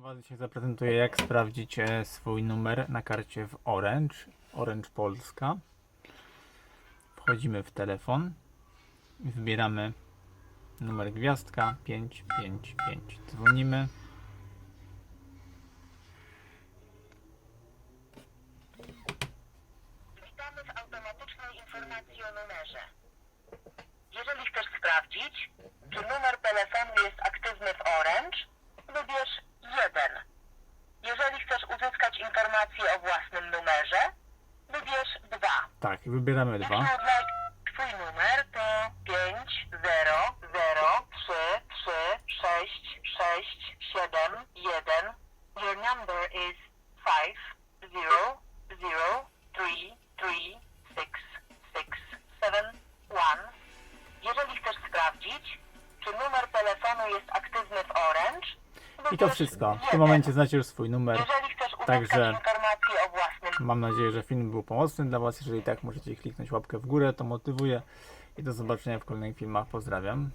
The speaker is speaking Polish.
Dzisiaj zaprezentuję jak sprawdzić e, swój numer na karcie w Orange, Orange Polska. Wchodzimy w telefon wybieramy numer gwiazdka 555. Dzwonimy. Witamy w automatycznej informacji o numerze. Jeżeli chcesz sprawdzić, czy numer telefonu jest aktywny w Orange, wybierz 1. Jeżeli chcesz uzyskać informację o własnym numerze, wybierz 2. Tak, wybieramy Jeśli dwa. twój numer to 5 0 0 3 3 6 6 7 1. Your number is 5 0 0 3 3 6 6 7 1. Jeżeli chcesz sprawdzić, czy numer telefonu jest aktywny w Orange, I to wybierz wszystko. W tym 1. momencie znacie już swój numer. Jeżeli chcesz uzyskać Także- informację Mam nadzieję, że film był pomocny dla Was. Jeżeli tak, możecie kliknąć łapkę w górę, to motywuje. I do zobaczenia w kolejnych filmach. Pozdrawiam.